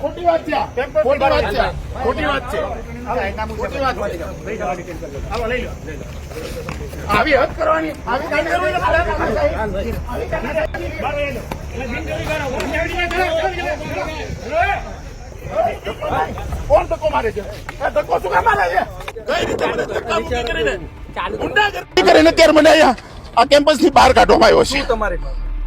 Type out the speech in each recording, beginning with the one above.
ખોટી વાત છે આ. કેમ્પસની ખોટી બહાર વાત લઈ છે આ. જાઓ. ખોટી વાત છે હાલો, રાજીનામું છે. ખોટી વાત છે. લઈ જાઓ, ડિટેલ કરજો. હાલો, લઈ લો, લઈ લો. આવી હદ કરવાની આવી કાયદેસર આવી કાયદેસર બહાર લઈ લો. એટલે બિનજરૂરી કરો. બિનજરૂરી કરો. કોણ ધક્કો મારે છે આ ધક્કો શું કામ મારે છે કઈ રીતે મને ધક્કા મુક્કી કરીને ગુંડાગર્દી કરીને અત્યારે મને અહીંયા આ કેમ્પસની બહાર કાઢવામાં આવ્યો છે તમારે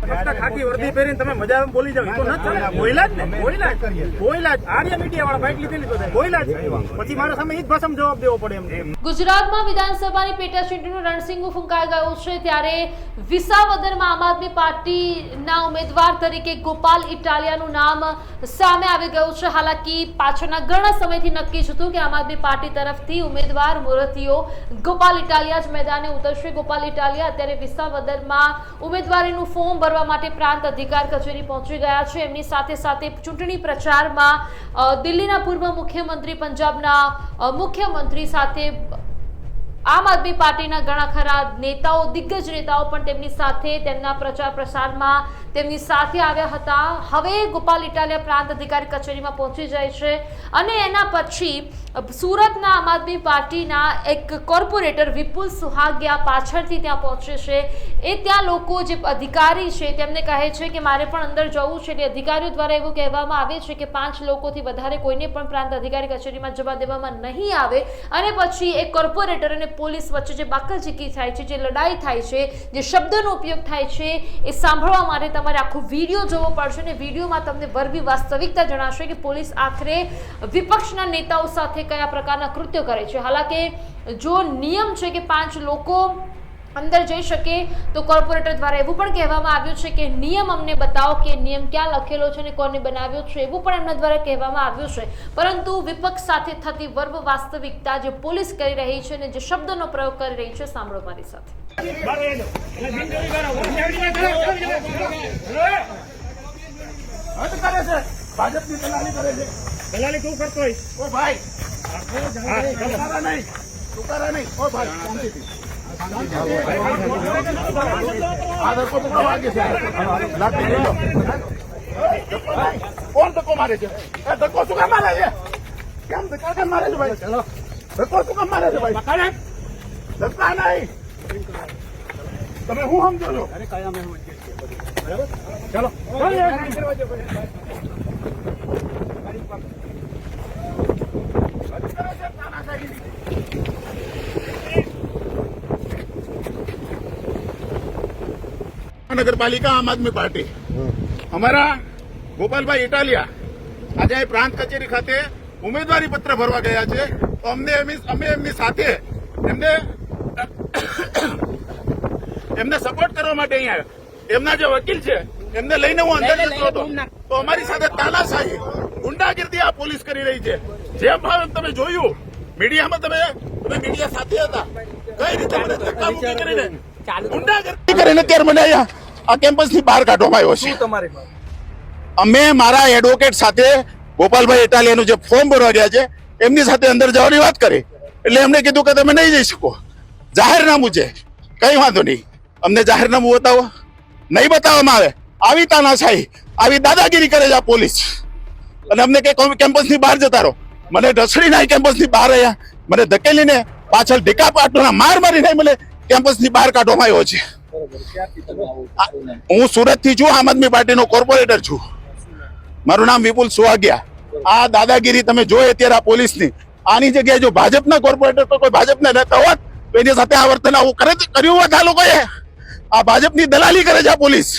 ફક્ત ખાકી વર્દી પહેરીને તમે મજા બોલી જાવ એ તો ન ચાલે. બોયલા જ ને. બોયલા જ. બોયલા જ. આર્ય મીડિયા વાળા બાઇક લીધેલી તો બોયલા જ. પછી મારા સામે એ જ ભાષામાં જવાબ દેવો પડે એમ. ગુજરાતમાં વિધાનસભાની પેટા ચૂંટણીનું રણસિંગુ ફૂંકાઈ ગયું છે ત્યારે વિસાવદરમાં આમ આદમી પાર્ટીના ઉમેદવાર તરીકે ગોપાલ ઇટાલિયાનું નામ સામે આવી ગયું છે. હાલાકી પાછળના ઘણા સમયથી નક્કી જ હતું કે આમ આદમી પાર્ટી તરફથી ઉમેદવાર મુરતીઓ ગોપાલ ઇટાલિયા જ મેદાને ઉતરશે. ગોપાલ ઇટાલિયા અત્યારે વિસાવદરમાં ઉમેદવારીનું ફોર્મ ભરવા માટે પ્રાંત અધિકાર કચેરી પહોંચી ગયા છે. એમની સાથે સાથે ચૂંટણી પ્રચારમાં દિલ્હીના પૂર્વ મુખ્યમંત્રી, પંજાબના મુખ્યમંત્રી સાથે આમ આદમી પાર્ટીના ઘણા ખરા નેતાઓ, દિગ્ગજ નેતાઓ પણ તેમની સાથે, તેમના પ્રચાર પ્રસારમાં તેમની સાથે આવ્યા હતા. હવે ગોપાલ ઇટાલિયા પ્રાંત અધિકારી કચેરીમાં પહોંચી જાય છે અને એના પછી સુરતના આમ આદમી પાર્ટીના એક કોર્પોરેટર વિપુલ સુહાગિયા પાછળથી ત્યાં પહોંચે છે. એ ત્યાં લોકો જે અધિકારી છે તેમને કહે છે કે મારે પણ અંદર જવું છે. એટલે અધિકારીઓ દ્વારા એવું કહેવામાં આવે છે કે પાંચ લોકોથી વધારે કોઈને પણ પ્રાંત અધિકારી કચેરીમાં જવા દેવામાં નહીં આવે. અને પછી એ કોર્પોરેટર અને પોલીસ વચ્ચે જે બાકલચીકી થાય છે, જે લડાઈ થાય છે, જે શબ્દનો ઉપયોગ થાય છે, એ સાંભળવા માટે તમારે આખો વીડિયો જોવો પડશે અને વિડીયોમાં તમને વર્ગી વાસ્તવિકતા જણાશે કે પોલીસ આખરે વિપક્ષના નેતાઓ સાથે કયા પ્રકારના કૃત્યો કરે છે. હાલાકી જો નિયમ છે કે પાંચ લોકો અંદર જઈ શકે તો કોર્પોરેટર દ્વારા એવું પણ કહેવામાં આવ્યું છે કે નિયમ અમને બતાવો કે નિયમ ક્યાં લખેલો છે અને કોને બનાવ્યો છે એવું પણ એમના દ્વારા કહેવામાં આવ્યું છે. પરંતુ વિપક્ષ સાથે થતી વર્વ વાસ્તવિકતા જે પોલીસ કરી રહી છે અને જે શબ્દોનો પ્રયોગ કરી રહી છે, સાંભળો મારી સાથે. ભાઈ. કોણ ધક્કો મારે છે ધક્કો શું કામ મારે કેમ ધક્કા મારે છે ભાઈ ધક્કો શું કામ મારે છે ભાઈ. ધક્કા નહીં તમે હું સમજો છો ચાલો નગરપાલિકા આમ આદમી પાર્ટી. અમારા ગોપાલભાઈ ઇટાલિયા આજે પ્રાંત કચેરી ખાતે ઉમેદવારી પત્ર ભરવા ગયા છે. તો અમને અમે એમની સાથે એમને એમને સપોર્ટ કરવા માટે અહીંયા એમના જે વકીલ છે એમને લઈને હું અંદર જતો હતો. તો અમારી સાથે તાલાશાહી ગુંડાગીર્દી આ પોલીસ કરી રહી છે. જેમ ભાવ તમે જોયું મીડિયામાં તમે તમે મીડિયા સાથે હતા. કઈ રીતે મને ધક્કા મૂકી કરીને ગુંડાગીર્દી કરીને ત્યારે મને અહીંયા આ કેમ્પસની બહાર કાઢવામાં આવ્યો છે. તમારી અમે મારા એડવોકેટ સાથે ગોપાલભાઈ ઇટાલિયાનું જે ફોર્મ ભરવા ગયા છે એમની સાથે અંદર જવાની વાત કરી. એટલે એમને કીધું કે તમે નહીં જઈ શકો. જાહેરનામું છે. કઈ વાંધો નહીં. અમને જાહેરનામું બતાવો. નહીં બતાવવામાં આવે. આવી તાનાશાહી આવી દાદાગીરી કરે છે આ પોલીસ. અને અમને કે કેમ્પસની બહાર જતા રહો. મને ઢસડી નાખી કેમ્પસની બહાર રહ્યા મને ધકેલીને પાછળ ઢીકા પાટોના માર મારીને મને કેમ્પસની બહાર કાઢવામાં આવ્યો છે. હું સુરતથી છું, આમ આદમી પાર્ટીનો કોર્પોરેટર છું. મારું નામ વિપુલ સુહાગિયા આ દાદાગીરી તમે જોઈ અત્યારે આ પોલીસની. આની જગ્યાએ જો ભાજપના કોર્પોરેટર તો કોઈ ભાજપના નેતા હોત, તો એની સાથે આ વર્તન આવું કરે કર્યું હોત આ લોકોએ. આ ભાજપની દલાલી કરે છે આ પોલીસ.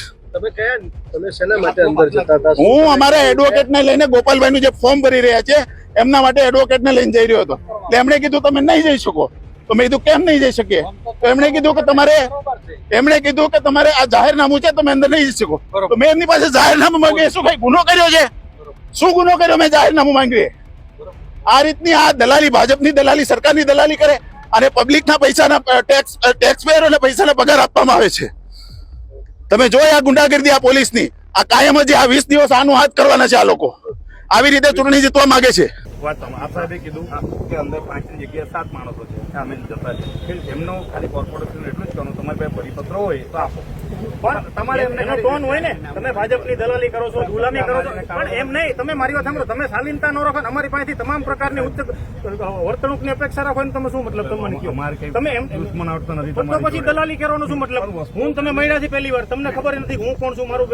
હું અમારા એડવોકેટ ને લઈને ગોપાલભાઈ નું જે ફોર્મ ભરી રહ્યા છે, એમના માટે એડવોકેટ ને લઈને જઈ રહ્યો હતો. એમણે કીધું, તમે નહીં જઈ શકો. તો મેં કીધું કેમ નહીં જઈ શકીએ? તો એમણે કીધું કે તમારે એમણે કીધું કે તમારે આ જાહેરનામું છે તમે અંદર નહીં જઈ શકો. તો મેં એમની પાસે જાહેરનામું માંગ્યું શું કઈ ગુનો કર્યો છે? શું ગુનો કર્યો? મેં જાહેરનામું માંગ્યું આ રીતની આ દલાલી ભાજપની દલાલી સરકારની દલાલી કરે અને પબ્લિકના પૈસાના ટેક્સ ટેક્સ પેયરોને પૈસાના પગાર આપવામાં આવે છે. તમે જોઈ આ ગુંડાગીર્દી આ પોલીસની. આ કાયમ જ આ વીસ દિવસ આનું હાથ કરવાના છે આ લોકો. આવી રીતે ચૂંટણી જીતવા માંગે છે. વાત આપ સાહેબે કીધું કે અંદર પાંચની જગ્યાએ સાત માણસો છે. અમે જતા છે. એમનો ખાલી કોર્પોરેશન એટલું જ કરવાનું તમારી પાસે પરિપત્ર હોય તો આપો. પણ તમારે એમને ટોન હોય ને? તમે ભાજપની દલાલી કરો છો ગુલામી કરો છો. પણ એમ નહીં. તમે મારી વાત સાંભળો. તમે શાલીનતા ન રાખો અમારી પાસેથી તમામ પ્રકારની ઉચ્ચ વર્તણૂકની અપેક્ષા રાખો ને તમે શું મતલબ તમને મને કહો તમે એમ દુશ્મન આવતો નથી પછી દલાલી કરવાનો શું મતલબ? હું તમે મહિનાથી પહેલી વાર. તમને ખબર નથી હું કોણ છું મારું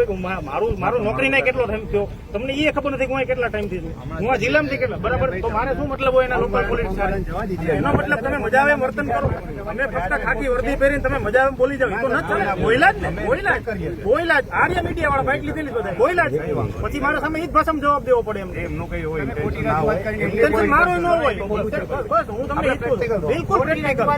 મારું મારું નોકરી નહીં કેટલો ટાઈમ થયો. તમને એ ખબર નથી હું કેટલા ટાઈમથી છું. હું આ જિલ્લામાંથી કેટલા બરાબર. તો મારે શું મતલબ હોય એના લોકલ પોલીસ એનો મતલબ તમે મજા આવે વર્તન કરો. તમે ફક્ત ખાકી વર્દી પહેરીને તમે મજા આવે બોલી જાવ એ તો ન ચાલે. બોયલા જ ને. બોયલા જ. બોયલા જ. આર્ય મીડિયા વાળા બાઇક લીધેલી બધા બોયલા જ. પછી મારા સામે એ જ ભાષામાં જવાબ દેવો પડે એમ. એમનું કઈ હોય મારું ન હોય. બસ હું તમને. બિલકુલ practical.